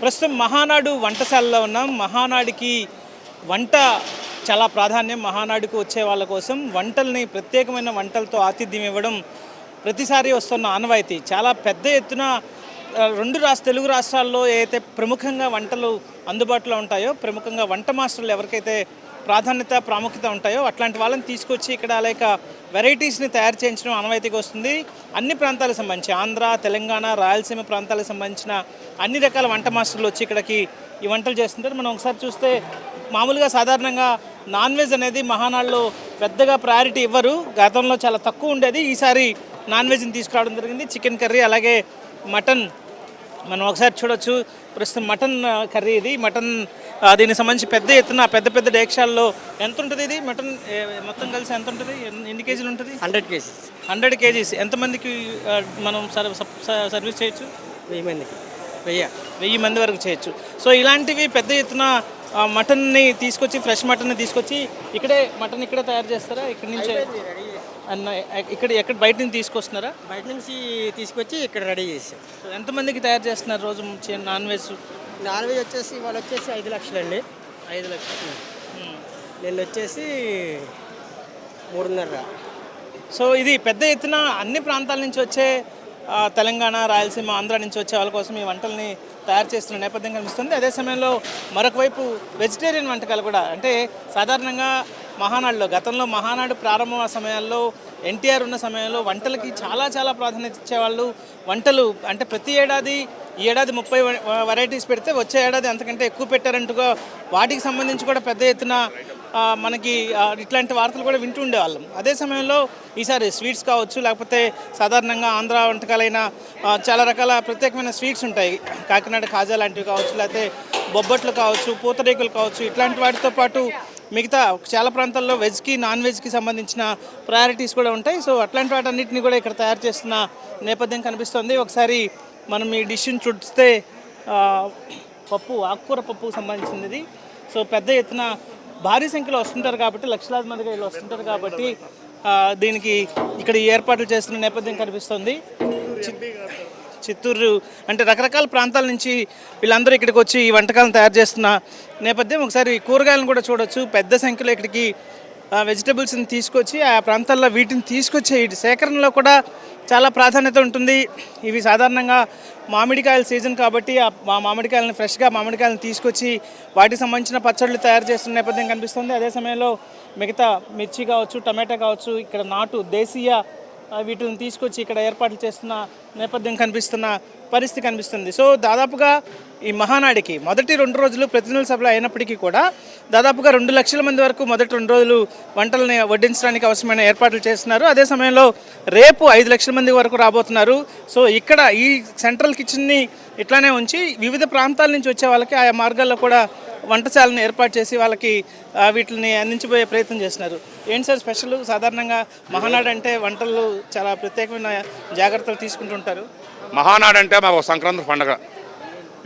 ప్రస్తుతం మహానాడు వంటశాలలో ఉన్నాం. మహానాడికి వంట చాలా ప్రాధాన్యం. మహానాడుకు వచ్చే వాళ్ళ కోసం వంటల్ని ప్రత్యేకమైన వంటలతో ఆతిథ్యం ఇవ్వడం ప్రతిసారి వస్తున్న ఆనవాయితీ. చాలా పెద్ద ఎత్తున రెండు రాష్ట్ర తెలుగు రాష్ట్రాల్లో ఏదైతే ప్రముఖంగా వంటలు అందుబాటులో ఉంటాయో ప్రముఖంగా వంట మాస్టర్లు ఎవరికైతే ప్రాధాన్యత ప్రాముఖ్యత ఉంటాయో అట్లాంటి వాళ్ళని తీసుకొచ్చి ఇక్కడ లైక్ వెరైటీస్ని తయారు చేయించడం ఆనవాయితీగా వస్తుంది. అన్ని ప్రాంతాలకు సంబంధించి ఆంధ్ర తెలంగాణ రాయలసీమ ప్రాంతాలకు సంబంధించిన అన్ని రకాల వంట మాస్టర్లు వచ్చి ఇక్కడికి ఈ వంటలు చేస్తుంటారు. మనం ఒకసారి చూస్తే మామూలుగా సాధారణంగా నాన్ వెజ్ అనేది మహానాడులో పెద్దగా ప్రయారిటీ ఇవ్వరు. గతంలో చాలా తక్కువ ఉండేది. ఈసారి నాన్ వెజ్ని తీసుకురావడం జరిగింది. చికెన్ కర్రీ అలాగే మటన్. మనం ఒకసారి చూడొచ్చు. ప్రస్తుతం మటన్ కర్రీ ఇది. మటన్ దీనికి సంబంధించి పెద్ద ఎత్తున పెద్ద పెద్ద డేక్షాల్లో ఎంత ఉంటుంది ఇది? మటన్ మొత్తం కలిసి ఎంత ఉంటుంది ఎన్ని- కేజీలు ఉంటుంది? Hundred kgs. Hundred kgs. ఎంతమందికి మనం సర్వీస్ చేయొచ్చు? వెయ్యి మందికి. వెయ్యి. వెయ్యి మంది వరకు చేయొచ్చు. సో ఇలాంటివి పెద్ద ఎత్తున మటన్ని తీసుకొచ్చి ఫ్రెష్ మటన్ని తీసుకొచ్చి ఇక్కడే మటన్ ఇక్కడే తయారు చేస్తారా? ఇక్కడి నుంచి అన్న ఇక్కడ ఎక్కడ బయట నుంచి తీసుకొస్తున్నారా? బయట నుంచి తీసుకొచ్చి ఇక్కడ రెడీ చేసాం. ఎంతమందికి తయారు చేస్తున్నారు రోజు నాన్ వెజ్? నాన్ వెజ్ వచ్చేసి వాళ్ళు వచ్చేసి ఐదు లక్షలు అండి ఐదు లక్షలు. నేను వచ్చేసి మూడున్నర. సో ఇది పెద్ద ఎత్తున అన్ని ప్రాంతాల నుంచి వచ్చే తెలంగాణ రాయలసీమ ఆంధ్ర నుంచి వచ్చే వాళ్ళ కోసం ఈ వంటల్ని తయారు చేస్తున్న నేపథ్యం కనిపిస్తుంది. అదే సమయంలో మరొక వైపు వెజిటేరియన్ వంటకాలు కూడా అంటే సాధారణంగా మహానాడులో గతంలో మహానాడు ప్రారంభ సమయాల్లో ఎన్టీఆర్ ఉన్న సమయంలో వంటలకి చాలా చాలా ప్రాధాన్యత ఇచ్చేవాళ్ళు. వంటలు అంటే ప్రతి ఏడాది ఈ ఏడాది ముప్పై వెరైటీస్ పెడితే వచ్చే ఏడాది అంతకంటే ఎక్కువ పెట్టారంటుగా వాటికి సంబంధించి కూడా పెద్ద ఎత్తున మనకి ఇట్లాంటి వార్తలు కూడా వింటూ ఉండేవాళ్ళం. అదే సమయంలో ఈసారి స్వీట్స్ కావచ్చు లేకపోతే సాధారణంగా ఆంధ్ర వంటకాలైన చాలా రకాల ప్రత్యేకమైన స్వీట్స్ ఉంటాయి. కాకినాడ కాజా లాంటివి కావచ్చు లేకపోతే బొబ్బట్లు కావచ్చు పూతరేకులు కావచ్చు ఇట్లాంటి వాటితో పాటు మిగతా చాలా ప్రాంతాల్లో వెజ్కి నాన్ వెజ్కి సంబంధించిన ప్రయారిటీస్ కూడా ఉంటాయి. సో అట్లాంటి వాటన్నిటిని కూడా ఇక్కడ తయారు చేస్తున్న నేపథ్యం కనిపిస్తుంది. ఒకసారి మనం ఈ డిష్ని చూస్తే పప్పు ఆకుకూర పప్పుకు సంబంధించినది. సో పెద్ద ఎత్తున భారీ సంఖ్యలో వస్తుంటారు కాబట్టి లక్షలాది మందిగా వీళ్ళు వస్తుంటారు కాబట్టి దీనికి ఇక్కడ ఏర్పాట్లు చేస్తున్న నేపథ్యం కనిపిస్తుంది. చిత్తూరు అంటే రకరకాల ప్రాంతాల నుంచి వీళ్ళందరూ ఇక్కడికి వచ్చి ఈ వంటకాలను తయారు చేస్తున్న నేపథ్యం. ఒకసారి కూరగాయలను కూడా చూడొచ్చు. పెద్ద సంఖ్యలో ఇక్కడికి వెజిటబుల్స్ని తీసుకొచ్చి ఆ ప్రాంతాల్లో వీటిని తీసుకొచ్చే వీటి సేకరణలో కూడా చాలా ప్రాధాన్యత ఉంటుంది. ఇవి సాధారణంగా మామిడికాయల సీజన్ కాబట్టి ఆ మామిడికాయలను ఫ్రెష్గా మామిడికాయలను తీసుకొచ్చి వాటికి సంబంధించిన పచ్చళ్ళు తయారు చేస్తున్న నేపథ్యం కనిపిస్తుంది. అదే సమయంలో మిగతా మిర్చి కావచ్చు టమాటా కావచ్చు ఇక్కడ నాటు దేశీయ వీటిని తీసుకొచ్చి ఇక్కడ ఏర్పాట్లు చేస్తున్న నేపథ్యం కనిపిస్తున్న పరిస్థితి కనిపిస్తుంది. సో దాదాపుగా ఈ మహానాడికి మొదటి రెండు రోజులు ప్రతినిధుల సభలో అయినప్పటికీ కూడా దాదాపుగా రెండు లక్షల మంది వరకు మొదటి రెండు రోజులు వంటలని వడ్డించడానికి అవసరమైన ఏర్పాట్లు చేస్తున్నారు. అదే సమయంలో రేపు ఐదు లక్షల మంది వరకు రాబోతున్నారు. సో ఇక్కడ ఈ సెంట్రల్ కిచెన్ని ఇట్లానే ఉంచి వివిధ ప్రాంతాల నుంచి వచ్చే వాళ్ళకి ఆయా మార్గాల్లో కూడా వంటశాలను ఏర్పాటు చేసి వాళ్ళకి వీటిని అందించబోయే ప్రయత్నం చేస్తున్నారు. ఏంటి సార్ స్పెషల్? సాధారణంగా మహానాడు అంటే వంటలు చాలా ప్రత్యేకమైన జాగ్రత్తలు తీసుకుంటుంటారు మహానాడు అంటే మాకు సంక్రాంతి పండగ.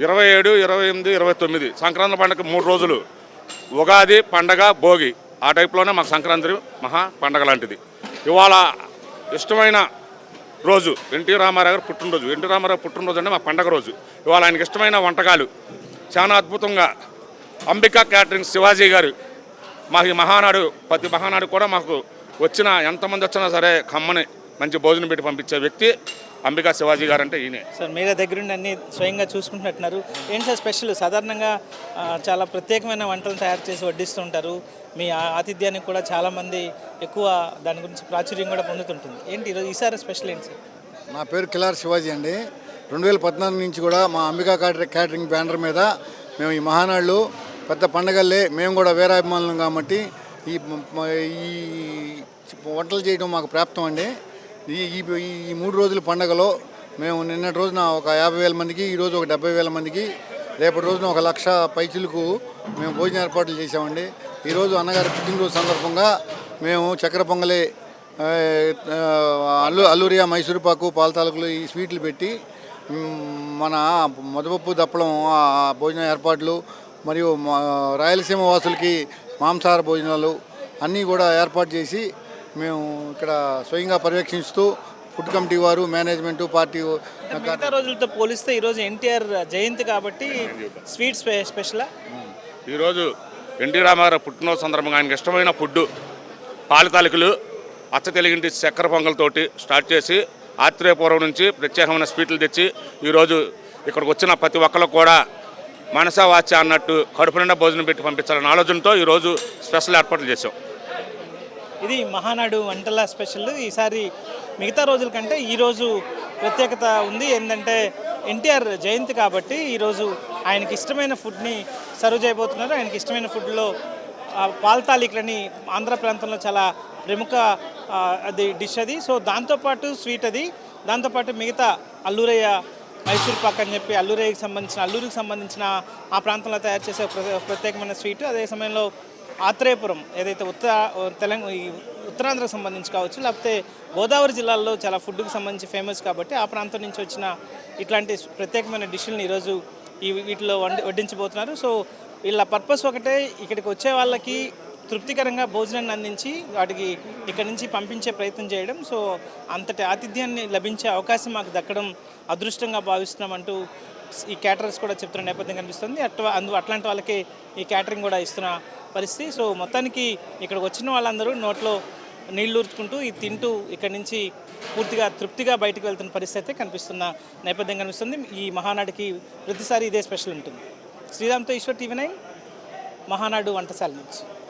ఇరవై ఏడు ఇరవై ఎనిమిది ఇరవై తొమ్మిది. సంక్రాంతి పండగ మూడు రోజులు. ఉగాది పండగ భోగి. ఆ టైప్లోనే మాకు సంక్రాంతి మహా పండగ లాంటిది. ఇవాళ ఇష్టమైన రోజు ఎన్టీ రామారావు గారు పుట్టినరోజు. ఎన్టీ రామారావు పుట్టినరోజు అంటే మా పండగ రోజు. ఇవాళ ఆయనకి ఇష్టమైన వంటకాలు. చాలా అద్భుతంగా అంబికా క్యాటరింగ్ శివాజీ గారు. మాకు ఈ మహానాడు ప్రతి మహానాడు కూడా మాకు వచ్చిన ఎంతమంది వచ్చినా సరే కమ్మని మంచి భోజనం పెట్టి పంపించే వ్యక్తి అంబికా శివాజీ గారు అంటే ఈయనే. సార్ మీరే దగ్గరుండి అన్ని స్వయంగా చూసుకుంటున్నట్టున్నారు. ఏంటి సార్ స్పెషల్? సాధారణంగా చాలా ప్రత్యేకమైన వంటలు తయారు చేసి వడ్డిస్తూ ఉంటారు మీ ఆ- ఆతిథ్యానికి కూడా చాలామంది ఎక్కువ దాని గురించి ప్రాచుర్యం కూడా పొందుతుంటుంది. ఏంటి ఈరోజు ఈసారి స్పెషల్ ఏంటి సార్? నా పేరు కిలార్ శివాజీ అండి. రెండు వేల పద్నాలుగు నుంచి కూడా మా అంబికా క్యాటరింగ్ క్యాటరింగ్ బ్యానర్ మీద మేము ఈ మహానాళ్ళు పెద్ద పండగల్లే మేము కూడా వీరాభిమానులం కాబట్టి ఈ ఈ వంటలు చేయడం మాకు ప్రాప్తం అండి. ఈ ఈ మూడు రోజుల పండగలో మేము నిన్నటి రోజున ఒక యాభై వేల మందికి ఈరోజు ఒక డెబ్బై వేల మందికి రేపటి రోజున ఒక లక్ష పైచులకు మేము భోజన ఏర్పాట్లు చేసామండి ఈరోజు అన్నగారి పుట్టినరోజు సందర్భంగా మేము చక్కెర పొంగలే అల్లు అల్లూరియా మైసూరుపాకు పాల తాలూకులు ఈ స్వీట్లు పెట్టి మన మొదపప్పు దప్పడం భోజన ఏర్పాట్లు మరియు మా రాయలసీమ వాసులకి మాంసాహార భోజనాలు అన్నీ కూడా ఏర్పాటు చేసి మేము ఇక్కడ స్వయంగా పర్యవేక్షిస్తూ ఫుడ్ కమిటీ వారు మేనేజ్మెంటు పార్టీ మిగతా రోజులతో పోలిస్తే ఈరోజు ఎన్టీఆర్ జయంతి కాబట్టి స్వీట్ స్పె స్పెషలా? ఈరోజు ఎన్టీ రామారావు పుట్టినరోజు సందర్భంగా ఆయనకి ఇష్టమైన ఫుడ్ పాలు తాలికలు అచ్చ తెలుగింటి చక్కెర పొంగల్తోటి స్టార్ట్ చేసి ఆత్రేయపురం నుంచి ప్రత్యేకమైన స్వీట్లు తెచ్చి ఈరోజు ఇక్కడికి వచ్చిన ప్రతి ఒక్కరికి కూడా మనసా వాచ అన్నట్టు కడుపు నిండా భోజనం పెట్టి పంపించాలన్న ఆలోచనతో ఈరోజు స్పెషల్ ఏర్పాట్లు చేసాం ఇది మహానాడు వంటల స్పెషల్. ఈసారి మిగతా రోజుల కంటే ఈరోజు ప్రత్యేకత ఉంది. ఏంటంటే ఎన్టీఆర్ జయంతి కాబట్టి ఈరోజు ఆయనకి ఇష్టమైన ఫుడ్ని సర్వ్ చేయబోతున్నారు. ఆయనకి ఇష్టమైన ఫుడ్లో పాల్తాలికలని ఆంధ్ర ప్రాంతంలో చాలా ప్రముఖ అది డిష్ అది. సో దాంతోపాటు స్వీట్ అది. దాంతోపాటు మిగతా అల్లూరయ్య మైసూర్ పాక్ అని చెప్పి అల్లూరికి సంబంధించిన అల్లూరికి సంబంధించిన ఆ ప్రాంతంలో తయారు చేసే ఒక ప్ర- ప్రత్యేకమైన స్వీట్. అదే సమయంలో ఆత్రేయపురం ఏదైతే ఉత్తర తెలంగాణ ఈ ఉత్తరాంధ్రకు సంబంధించి కావచ్చు లేకపోతే గోదావరి జిల్లాల్లో చాలా ఫుడ్కి సంబంధించి ఫేమస్ కాబట్టి ఆ ప్రాంతం నుంచి వచ్చిన ఇట్లాంటి ప్రత్యేకమైన డిష్లను ఈరోజు ఈ వీటిలో వండి వడ్డించబోతున్నారు. సో వీళ్ళ పర్పస్ ఒకటే ఇక్కడికి వచ్చే వాళ్ళకి తృప్తికరంగా భోజనాన్ని అందించి వాటికి ఇక్కడి నుంచి పంపించే ప్రయత్నం చేయడం. సో అంతటి ఆతిథ్యాన్ని లభించే అవకాశం మాకు దక్కడం అదృష్టంగా భావిస్తున్నామంటూ ఈ క్యాటరర్స్ కూడా చెప్తున్న నేపథ్యం కనిపిస్తుంది. అట్లా అందు అట్లాంటి వాళ్ళకి ఈ క్యాటరింగ్ కూడా ఇస్తున్న పరిస్థితి. సో మొత్తానికి ఇక్కడికి వచ్చిన వాళ్ళందరూ నోట్లో నీళ్ళూర్చుకుంటూ ఊర్చుకుంటూ తింటూ ఇక్కడి నుంచి పూర్తిగా తృప్తిగా బయటకు వెళ్తున్న పరిస్థితి అయితే కనిపిస్తున్న నేపథ్యం కనిపిస్తుంది. ఈ మహానాడికి ప్రతిసారి ఇదే స్పెషల్ ఉంటుంది. శ్రీరామ్తో ఈశ్వర్ టీవీ నైన్ మహానాడు వంటశాల నుంచి.